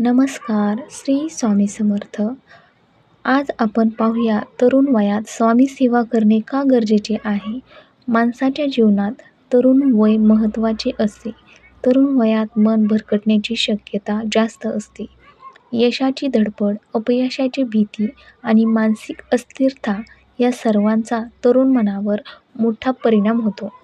नमस्कार श्री स्वामी समर्थ. आज आपण पाहूया तरुण वयात स्वामी सेवा करणे का गरजेचे आहे? माणसाच्या जीवनात तरुण वय महत्त्वाचे असते. तरुण वयात मन भरकटण्याची शक्यता जास्त असते. यशाची धडपड अपयशाची भीती आणि मानसिक अस्थिरता या सर्वांचा तरुण मनावर मोठा परिणाम होतो.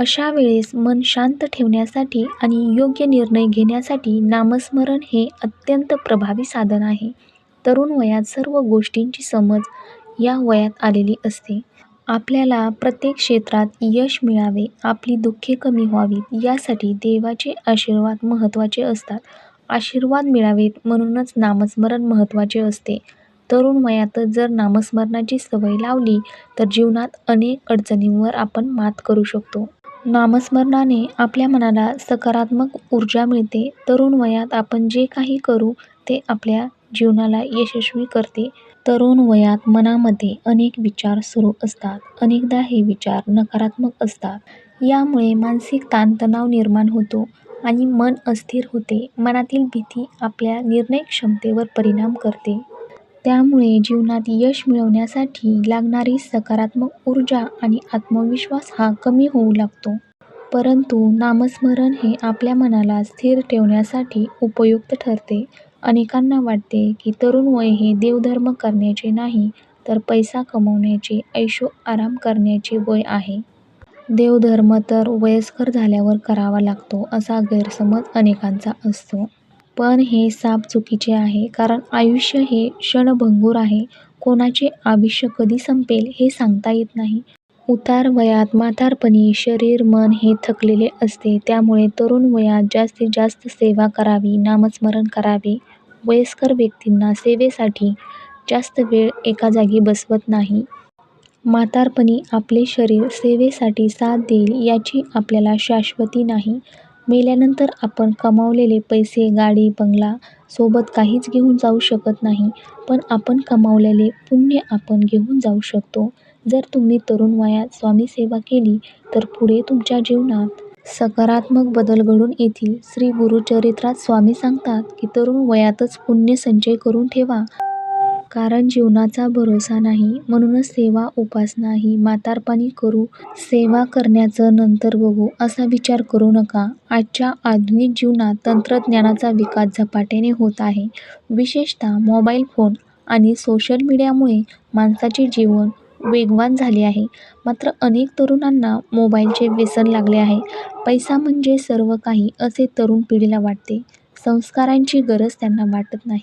अशा वेळेस मन शांत ठेवण्यासाठी आणि योग्य निर्णय घेण्यासाठी नामस्मरण हे अत्यंत प्रभावी साधन आहे. तरुण वयात सर्व गोष्टींची समज या वयात आलेली असते. आपल्याला प्रत्येक क्षेत्रात यश मिळावे आपली दुःखे कमी व्हावीत यासाठी देवाचे आशीर्वाद महत्त्वाचे असतात. आशीर्वाद मिळावेत म्हणूनच नामस्मरण महत्त्वाचे असते. तरुण वयातच जर नामस्मरणाची सवय लावली तर जीवनात अनेक अडचणींवर आपण मात करू शकतो. नामस्मरणाने आपल्या मनाला सकारात्मक ऊर्जा मिळते. तरुण वयात आपण जे काही करू ते आपल्या जीवनाला यशस्वी करते. तरुण वयात मनामध्ये अनेक विचार सुरू असतात. अनेकदा हे विचार नकारात्मक असतात. यामुळे मानसिक ताणतणाव निर्माण होतो आणि मन अस्थिर होते. मनातील भीती आपल्या निर्णय क्षमतेवर परिणाम करते. त्यामुळे जीवनात यश मिळवण्यासाठी लागणारी सकारात्मक ऊर्जा आणि आत्मविश्वास हा कमी होऊ लागतो. परंतु नामस्मरण हे आपल्या मनाला स्थिर ठेवण्यासाठी उपयुक्त ठरते. अनेकांना वाटते की तरुण वय हे देवधर्म करण्याचे नाही तर पैसा कमवण्याचे ऐशो आराम करण्याचे वय आहे. देवधर्म तर वयस्कर झाल्यावर करावा लागतो असा गैरसमज अनेकांचा असतो. पण हे साप चुकीचे आहे कारण आयुष्य हे क्षणभंगूर आहे. कोणाचे आयुष्य कधी संपेल हे सांगता येत नाही. उतार वयात म्हातारपणी शरीर मन हे थकलेले असते. त्यामुळे तरुण वयात जास्तीत जास्त सेवा करावी नामस्मरण करावे. वयस्कर व्यक्तींना सेवेसाठी जास्त वेळ एका जागी बसवत नाही. म्हातारपणी आपले शरीर सेवेसाठी साथ देईल याची आपल्याला शाश्वती नाही. मेल्यानंतर आपण कमावलेले पैसे गाडी बंगला सोबत काहीच घेऊन जाऊ शकत नाही. पण आपण कमावलेले पुण्य आपण घेऊन जाऊ शकतो. जर तुम्ही तरुण वयात स्वामी सेवा केली तर पुढे तुमच्या जीवनात सकारात्मक बदल घडून येतील. श्री गुरुचरित्रात स्वामी सांगतात की तरुण वयातच पुण्य संचय करून ठेवा. कारण जीवनाचा भरोसा नाही म्हणूनच सेवा उपासना ही म्हातारपणी करू सेवा करण्याचं नंतर बघू असा विचार करू नका. आजच्या आधुनिक जीवनात तंत्रज्ञानाचा विकास झपाट्याने होत आहे. विशेषतः मोबाईल फोन आणि सोशल मीडियामुळे माणसाचे जीवन वेगवान झाले आहे. मात्र अनेक तरुणांना मोबाईलचे व्यसन लागले आहे. पैसा म्हणजे सर्व काही असे तरुण पिढीला वाटते. संस्कारांची गरज त्यांना वाटत नाही.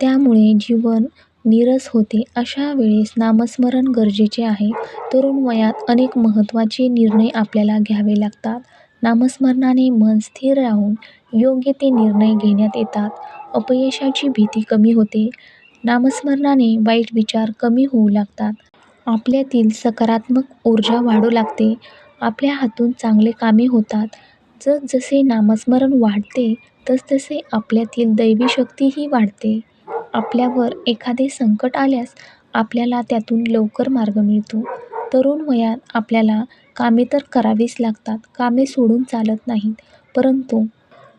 त्यामुळे जीवन नीरस होते. अशा वेळेस नामस्मरण गरजेचे आहे. तरुण वयात अनेक महत्त्वाचे निर्णय आपल्याला घ्यावे लागतात. नामस्मरणाने मन स्थिर राहून योग्य ते निर्णय घेण्यात येतात. अपयशाची भीती कमी होते. नामस्मरणाने वाईट विचार कमी होऊ लागतात. आपल्यातील सकारात्मक ऊर्जा वाढू लागते. आपल्या हातून चांगले कामे होतात. जसजसे नामस्मरण वाढते तसतसे आपल्यातील दैवी शक्तीही वाढते. आपल्यावर एखादे संकट आल्यास आपल्याला त्यातून लवकर मार्ग मिळतो. तरुण वयात आपल्याला कामे तर करावीच लागतात कामे सोडून चालत नाहीत परंतु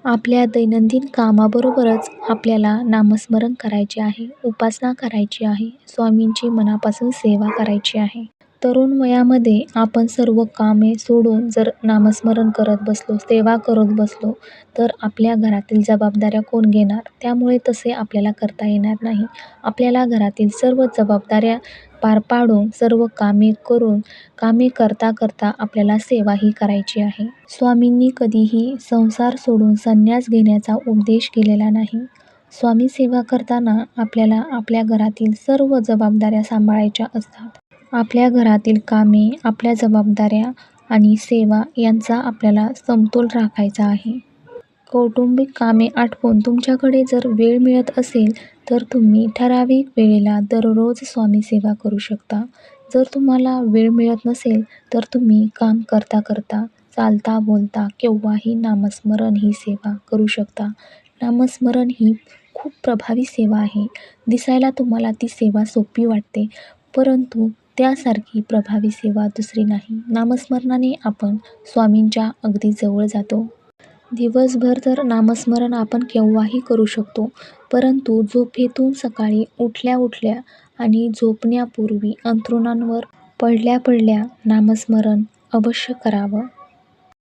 आपल्या दैनंदिन कामाबरोबरच आपल्याला नामस्मरण करायचे आहे उपासना करायची आहे स्वामींची मनापासून सेवा करायची आहे. तरुण वयामध्ये आपण सर्व कामे सोडून जर नामस्मरण करत बसलो सेवा करत बसलो तर आपल्या घरातील जबाबदाऱ्या कोण घेणार? त्यामुळे तसे आपल्याला करता येणार नाही. आपल्याला घरातील सर्व जबाबदाऱ्या पार पाडून सर्व कामे करून कामे करता करता आपल्याला सेवाही करायची आहे. स्वामींनी कधीही संसार सोडून संन्यास घेण्याचा उपदेश केलेला नाही. स्वामी सेवा करताना आपल्याला आपल्या घरातील सर्व जबाबदाऱ्या सांभाळायच्या असतात. आपल्या घरातील कामे आपल्या जबाबदाऱ्या आणि सेवा यांचा आपल्याला समतोल राखायचा आहे. कौटुंबिक कामे आटपून तुमच्याकडे जर वेळ मिळत असेल तर तुम्ही ठराविक वेळेला दररोज स्वामी सेवा करू शकता. जर तुम्हाला वेळ मिळत नसेल तर तुम्ही काम करता करता चालता बोलता केव्हाही नामस्मरण ही सेवा करू शकता. नामस्मरण ही खूप प्रभावी सेवा आहे. दिसायला तुम्हाला ती सेवा सोपी वाटते परंतु त्यासारखी प्रभावी सेवा दुसरी नाही. नामस्मरणाने आपण स्वामींच्या अगदी जवळ जातो. दिवसभर तर नामस्मरण आपण केव्हाही करू शकतो परंतु झोपेतून सकाळी उठल्या उठल्या आणि झोपण्यापूर्वी अंथरुणावर पडल्या पडल्या नामस्मरण अवश्य करावं.